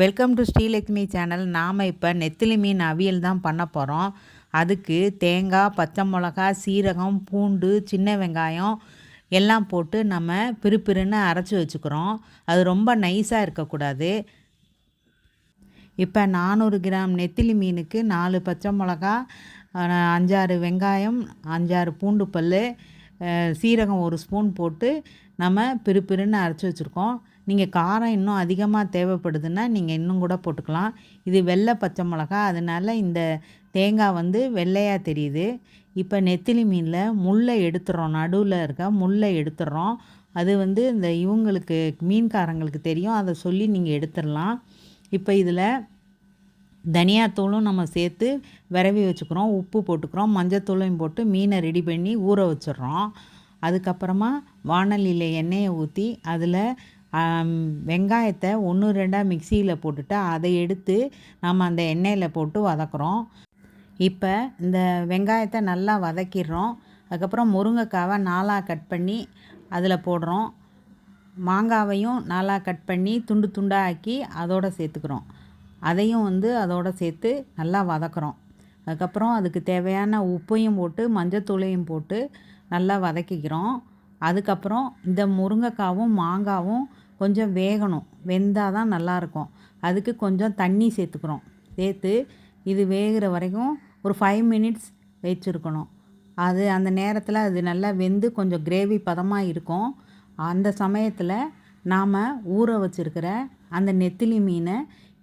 Welcome to Srilakshmi channel. நாம் இப்போ நெத்திலி மீன் அவியல் தான் பண்ண போகிறோம் அதுக்கு தேங்காய் பச்சை மிளகா சீரகம் பூண்டு சின்ன வெங்காயம் எல்லாம் போட்டு நம்ம பிறுபிறுன்னு அரைச்சி வச்சுக்கிறோம். அது ரொம்ப நைஸாக இருக்கக்கூடாது. இப்போ நானூறு கிராம் நெத்திலி மீனுக்கு நாலு பச்சை மிளகா அஞ்சாறு வெங்காயம் அஞ்சாறு பூண்டு பல் சீரகம் ஒரு ஸ்பூன் போட்டு நம்ம பிறுபிறுன்னு அரைச்சி வச்சுருக்கோம். நீங்கள் காரம் இன்னும் அதிகமாக தேவைப்படுதுன்னா நீங்கள் இன்னும் கூட போட்டுக்கலாம். இது வெள்ளை பச்சை மிளகா அதனால இந்த தேங்காய் வந்து வெள்ளையாக தெரியுது. இப்போ நெத்திலி மீனில் முள்ளை எடுத்துடுறோம் நடுவில் இருக்க முள்ளை எடுத்துடுறோம் அது வந்து இந்த இவங்களுக்கு மீன்காரங்களுக்கு தெரியும். அதை சொல்லி நீங்கள் எடுத்துடலாம். இப்போ இதில் தனியாத்தூளும் நம்ம சேர்த்து விரவி வச்சுக்கிறோம். உப்பு போட்டுக்கிறோம். மஞ்சத்தூளையும் போட்டு மீனை ரெடி பண்ணி ஊற வச்சிடுறோம். அதுக்கப்புறமா வாணலியில் எண்ணெயை ஊற்றி அதில் வெங்காயத்தை ஒன்று ரெண்டாக மிக்சியில் போட்டுட்டு அதை எடுத்து நம்ம அந்த எண்ணெயில் போட்டு வதக்குறோம். இப்போ இந்த வெங்காயத்தை நல்லா வதக்கிடுறோம். அதுக்கப்புறம் முருங்கைக்காவை நாலாக கட் பண்ணி அதில் போடுறோம். மாங்காவையும் நாலாக கட் பண்ணி துண்டு துண்டாக ஆக்கி அதோட சேர்த்துக்கிறோம். அதையும் வந்து அதோட சேர்த்து நல்லா வதக்குறோம். அதுக்கப்புறம் அதுக்கு தேவையான உப்பையும் போட்டு மஞ்சத்தூளையும் போட்டு நல்லா வதக்கிக்கிறோம். அதுக்கப்புறம் இந்த முருங்கைக்காவும் மாங்காவும் கொஞ்சம் வேகணும். வெந்தால் தான் நல்லாயிருக்கும் அதுக்கு கொஞ்சம் தண்ணி சேர்த்துக்கிறோம் சேர்த்து இது வேகிற வரைக்கும் ஒரு ஃபைவ் மினிட்ஸ் வச்சுருக்கணும். அது அந்த நேரத்தில் அது நல்லா வெந்து கொஞ்சம் கிரேவி பதமாக இருக்கும். அந்த சமயத்தில் நாம் ஊற வச்சுருக்கிற அந்த நெத்திலி மீனை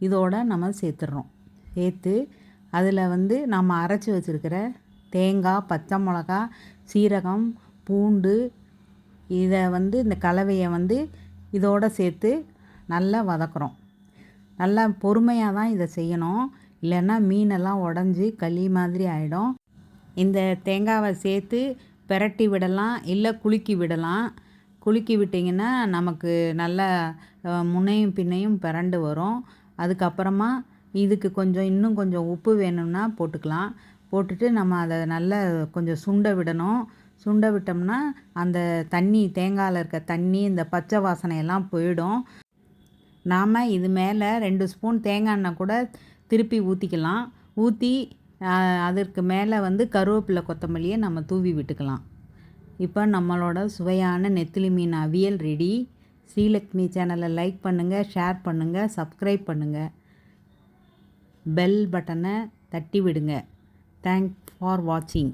இதோட நம்ம சேர்த்துடுறோம் சேர்த்து அதில் வந்து நம்ம அரைச்சி வச்சுருக்கிற தேங்காய் பச்சை மிளகா சீரகம் பூண்டு இதை வந்து இந்த கலவையை வந்து இதோடு சேர்த்து நல்லா வதக்குறோம். நல்லா பொறுமையாக தான் இதை செய்யணும். இல்லைன்னா மீனெல்லாம் உடஞ்சி களி மாதிரி ஆகிடும் இந்த தேங்காவை சேர்த்து பிரட்டி விடலாம் இல்லை குலுக்கி விடலாம். குலுக்கி விட்டிங்கன்னா நமக்கு நல்ல முன்னையும் பின்னையும் பிரண்டு வரும். அதுக்கப்புறமா இதுக்கு கொஞ்சம் இன்னும் கொஞ்சம் உப்பு வேணும்னா போட்டுக்கலாம். போட்டுட்டு நம்ம அதை நல்லா கொஞ்சம் சுண்ட விடணும். சுண்ட விட்டோம்னா அந்த தண்ணி தேங்காயில் இருக்க தண்ணி இந்த பச்சை வாசனையெல்லாம் போயிடும். நாம் இது மேலே ரெண்டு ஸ்பூன் தேங்காய் எண்ணெய் கூட திருப்பி ஊற்றிக்கலாம் ஊற்றி அதற்கு மேலே வந்து கருவேப்பிலை கொத்தமல்லியை நம்ம தூவி விட்டுக்கலாம். இப்போ நம்மளோட சுவையான நெத்திலி மீன் அவியல் ரெடி ஸ்ரீலக்ஷ்மி சேனலை லைக் பண்ணுங்கள் ஷேர் பண்ணுங்கள் சப்ஸ்கிரைப் பண்ணுங்கள் பெல் பட்டனை தட்டி விடுங்க. தேங்க்ஸ் ஃபார் வாட்சிங்